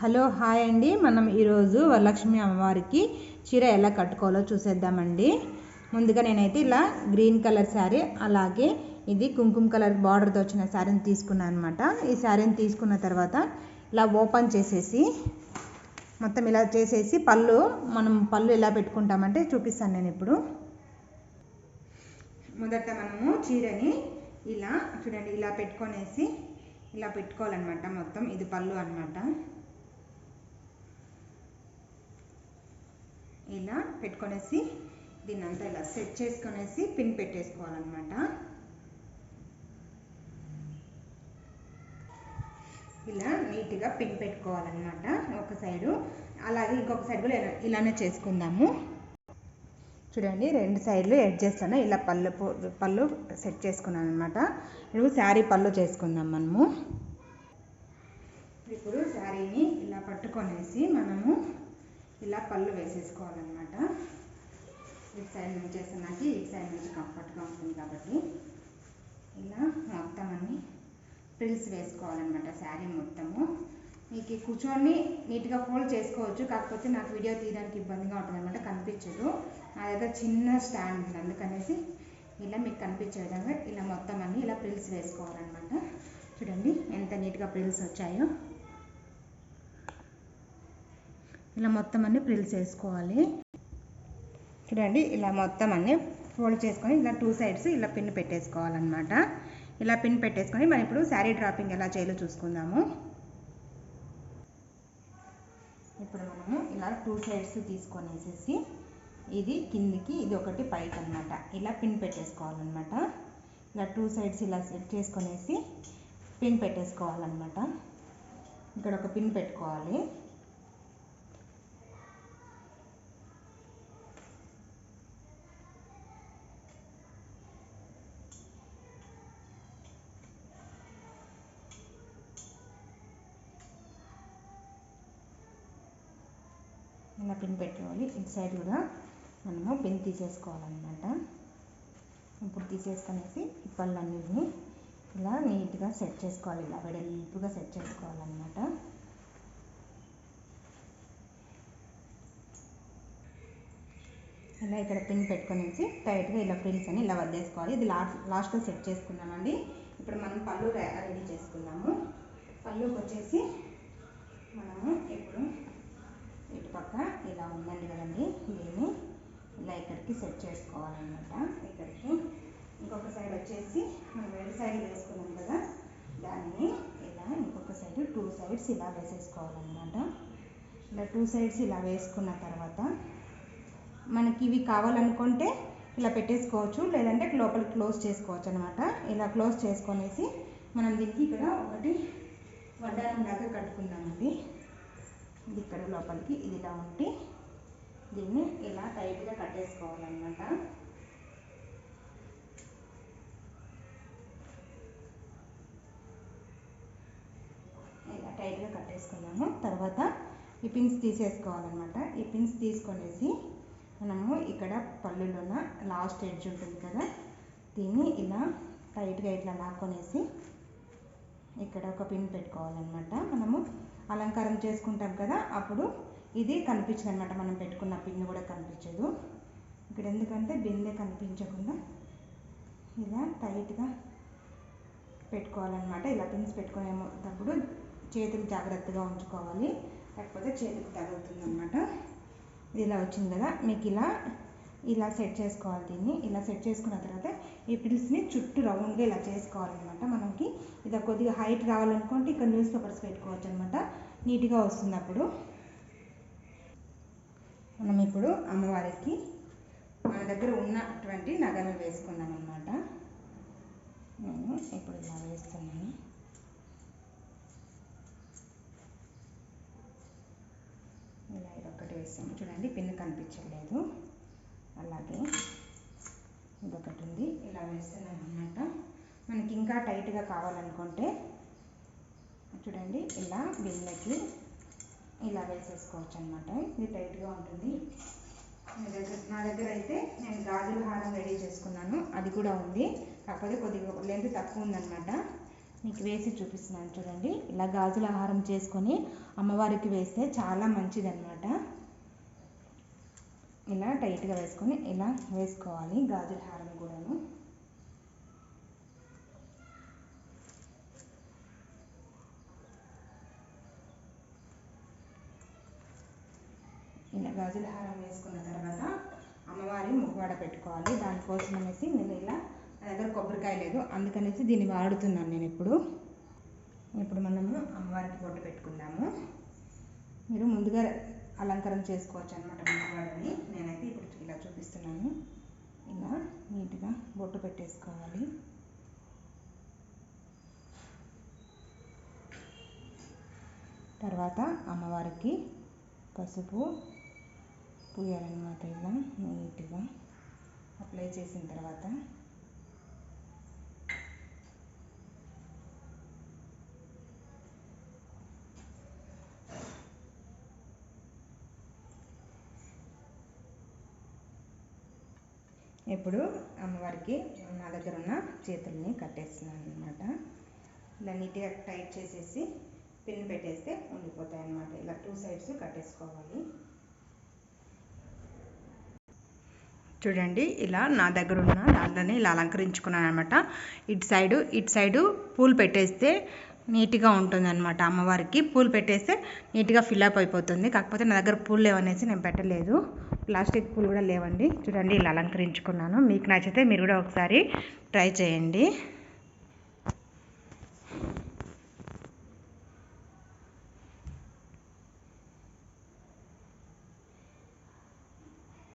Hello hi అండి. మనం ఈరోజు వరలక్ష్మి అమ్మవారికి చీర ఎలా కట్టుకోవాలో చూసేద్దామండి. ముందుగా నేనైతే ఇలా గ్రీన్ కలర్ శారీ అలాగే ఇది కుంకుమ కలర్ బార్డర్తో వచ్చిన శారీని తీసుకున్నాను అనమాట ఈ శారీని తీసుకున్న తర్వాత ఇలా ఓపెన్ చేసేసి మొత్తం ఇలా చేసేసి పళ్ళు మనం పళ్ళు ఎలా పెట్టుకుంటామంటే చూపిస్తాను నేను ఇప్పుడు. మొదట మనము చీరని ఇలా చూడండి ఇలా పెట్టుకొనేసి ఇలా పెట్టుకోవాలన్నమాట మొత్తం. ఇది పళ్ళు అనమాట ఇలా పెట్టుకొనేసి దీన్ని అంతా ఇలా సెట్ చేసుకొనేసి పిన్ పెట్టేసుకోవాలన్నమాట. ఇలా నీట్గా పిన్ పెట్టుకోవాలన్నమాట ఒక సైడు. అలాగే ఇంకొక సైడ్ కూడా ఇలానే చేసుకుందాము. చూడండి రెండు సైడ్లు ఎడ్ అన్న ఇలా పళ్ళు పళ్ళు సెట్ చేసుకున్నాను అనమాట ఇప్పుడు శారీ పళ్ళు చేసుకుందాం మనము. ఇప్పుడు శారీని ఇలా పట్టుకొనేసి మనము ఇలా పళ్ళు వేసేసుకోవాలన్నమాట. ఇటు సైడ్ నుంచి చేస్తున్నాకి ఇటు సైడ్ నుంచి కంఫర్ట్గా ఉంటుంది కాబట్టి ఇలా మొత్తం అన్ని ప్రిల్స్ వేసుకోవాలన్నమాట శారీ మొత్తము. మీకు కూర్చొని నీట్గా ఫోల్డ్ చేసుకోవచ్చు. కాకపోతే నాకు వీడియో తీయడానికి ఇబ్బందిగా ఉంటుంది అనమాట కనిపించదు. నా దగ్గర చిన్న స్టాండ్ ఉంది. అందుకనేసి ఇలా మీకు కనిపించే విధంగా ఇలా మొత్తం అన్ని ఇలా ప్రిల్స్ వేసుకోవాలన్నమాట. చూడండి ఎంత నీట్గా ప్రిల్స్ వచ్చాయో. ఇలా మొత్తం అన్ని ప్రిల్స్ వేసుకోవాలి చూడండి ఇలా మొత్తం అన్ని ఫోల్డ్ చేసుకొని ఇలా టూ సైడ్స్ ఇలా పిన్ పెట్టేసుకోవాలన్నమాట. ఇలా పిన్ పెట్టేసుకొని మనం ఇప్పుడు శారీ డ్రాపింగ్ ఎలా చేయాలో చూసుకుందాము. ఇప్పుడు మనము ఇలా టూ సైడ్స్ తీసుకొనేసేసి ఇది కిందికి ఇది ఒకటి పైకి అనమాట ఇలా పిన్ పెట్టేసుకోవాలన్నమాట. ఇలా టూ సైడ్స్ ఇలా సెట్ చేసుకొనేసి పిన్ పెట్టేసుకోవాలన్నమాట. ఇక్కడ ఒక పిన్ పెట్టుకోవాలి. ఇలా పిన్ పెట్టుకోవాలి ఇటు సైడ్ కూడా మనము పిన్ తీసేసుకోవాలన్నమాట. ఇప్పుడు తీసేసుకునేసి ఈ పళ్ళన్నిటిని ఇలా నీట్గా సెట్ చేసుకోవాలి. ఇలా వెడల్పుగా సెట్ చేసుకోవాలన్నమాట. ఇలా ఇక్కడ పిన్ పెట్టుకునేసి టైట్గా ఇలా ప్రిల్స్ అని ఇలా వదిలేసుకోవాలి. ఇది లాస్ట్ లాస్ట్లో సెట్ చేసుకున్నామండి. ఇప్పుడు మనం పళ్ళు రెడీ చేసుకున్నాము. పళ్ళుకి వచ్చేసి మనము ఇప్పుడు ఇటు పక్క ఇలా ఉందండి కదండి దీన్ని ఇలా ఇక్కడికి సెట్ చేసుకోవాలన్నమాట. ఇక్కడికి ఇంకొక సైడ్ వచ్చేసి మనం రెండు సైడ్ వేసుకున్నాం కదా దాన్ని ఇలా ఇంకొక సైడ్ టూ సైడ్స్ ఇలా వేసేసుకోవాలన్నమాట. ఇలా టూ సైడ్స్ ఇలా వేసుకున్న తర్వాత మనకి ఇవి కావాలనుకుంటే ఇలా పెట్టేసుకోవచ్చు లేదంటే లోపల క్లోజ్ చేసుకోవచ్చు అనమాట ఇలా క్లోజ్ చేసుకొనేసి మనం దీనికి ఇక్కడ ఒకటి వడ్డానం లాగా కట్టుకుందామండి. ఇది ఇక్కడ లోపలికి ఇది ఇలా ఉంటే దీన్ని ఇలా టైట్గా కట్టేసుకోవాలన్నమాట. ఇలా టైట్గా కట్టేసుకున్నాము. తర్వాత ఈ పిన్స్ తీసేసుకోవాలన్నమాట. ఈ పిన్స్ తీసుకొనేసి మనము ఇక్కడ పళ్ళులోన లాస్ట్ ఎడ్జ్ ఉంటుంది కదా దీన్ని ఇలా టైట్గా ఇట్లా లాక్కొనేసి ఇక్కడ ఒక పిన్ పెట్టుకోవాలన్నమాట. మనము అలంకారం చేసుకుంటాం కదా అప్పుడు ఇది కనిపించదు అనమాట మనం పెట్టుకున్న పిన్ కూడా కనిపించదు. ఇక్కడ ఎందుకంటే బిందె కనిపించకుండా ఇలా టైట్గా పెట్టుకోవాలన్నమాట. ఇలా పిన్స్ పెట్టుకునేటప్పుడు చేతులు జాగ్రత్తగా ఉంచుకోవాలి. లేకపోతే చేతికి తగులుతుందన్నమాట. ఇది ఇలా వచ్చింది కదా. మీకు ఇలా ఇలా సెట్ చేసుకోవాలి దీన్ని. ఇలా సెట్ చేసుకున్న తర్వాత ఈ పిల్స్ని చుట్టూ రౌండ్గా ఇలా చేసుకోవాలన్నమాట మనకి. ఇది కొద్దిగా హైట్ రావాలనుకుంటే ఇక్కడ న్యూస్ పేపర్స్ పెట్టుకోవచ్చు అనమాట నీట్గా వస్తుంది అప్పుడు. మనం ఇప్పుడు అమ్మవారికి మన దగ్గర ఉన్నటువంటి నగలు వేసుకుందాం అనమాట నేను ఇప్పుడు ఇలా వేస్తున్నాను. ఇలా ఇదొక్కటి వేసాము చూడండి పిన్ కనిపించలేదు అలాగే ఇదొకటి ఉంది. ఇలా వేస్తున్నాను అనమాట మనకి ఇంకా టైట్గా కావాలనుకుంటే చూడండి ఇలా బిల్లకి ఇలా వేసేసుకోవచ్చు అనమాట ఇది టైట్గా ఉంటుంది. నా దగ్గర నా దగ్గర అయితే నేను గాజుల హారం రెడీ చేసుకున్నాను. అది కూడా ఉంది. కాకపోతే కొద్దిగా లెంత్ తక్కువ ఉందన్నమాట. మీకు వేసి చూపిస్తున్నాను చూడండి. ఇలా గాజుల ఆహారం చేసుకొని అమ్మవారికి వేస్తే చాలా మంచిదన్నమాట. ఇలా టైట్గా వేసుకొని ఇలా వేసుకోవాలి గాజుల హారం కూడాను ఇలా గాజుల హారం వేసుకున్న తర్వాత అమ్మవారి ముఖవాడ పెట్టుకోవాలి. దానికోసం అనేసి నేను ఇలా నా దగ్గర కొబ్బరికాయ లేదు. అందుకనేసి దీన్ని వాడుతున్నాను నేను ఇప్పుడు. ఇప్పుడు మనము అమ్మవారికి బొట్టు పెట్టుకుందాము. మీరు ముందుగా అలంకరణ చేసుకోవచ్చు అనమాట ముఖవాడని. నేనైతే ఇప్పుడు ఇలా చూపిస్తున్నాను. ఇలా నీట్గా బొట్టు పెట్టేసుకోవాలి. తర్వాత అమ్మవారికి పసుపు పూయాలన్నమాట ఇలా నీట్గా అప్లై చేసిన తర్వాత. ఇప్పుడు అమ్మవారికి నా దగ్గర ఉన్న చేతుల్ని కట్టేస్తున్నాను అనమాట ఇలా నీట్గా టైట్ చేసేసి పిన్ పెట్టేస్తే ఉండిపోతాయి అన్నమాట. ఇలా టూ సైడ్స్ కట్టేసుకోవాలి. చూడండి ఇలా నా దగ్గర ఉన్న దాంట్లోనే ఇలా అలంకరించుకున్నాను అనమాట ఇటు సైడు ఇటు సైడు పూలు పెట్టేస్తే నీట్గా ఉంటుంది అనమాట అమ్మవారికి. పూలు పెట్టేస్తే నీట్గా ఫిల్అప్ అయిపోతుంది. కాకపోతే నా దగ్గర పూలు లేవనేసి నేను పెట్టలేదు. ప్లాస్టిక్ పూలు కూడా లేవండి. చూడండి ఇలా అలంకరించుకున్నాను. మీకు నచ్చితే మీరు కూడా ఒకసారి ట్రై చేయండి.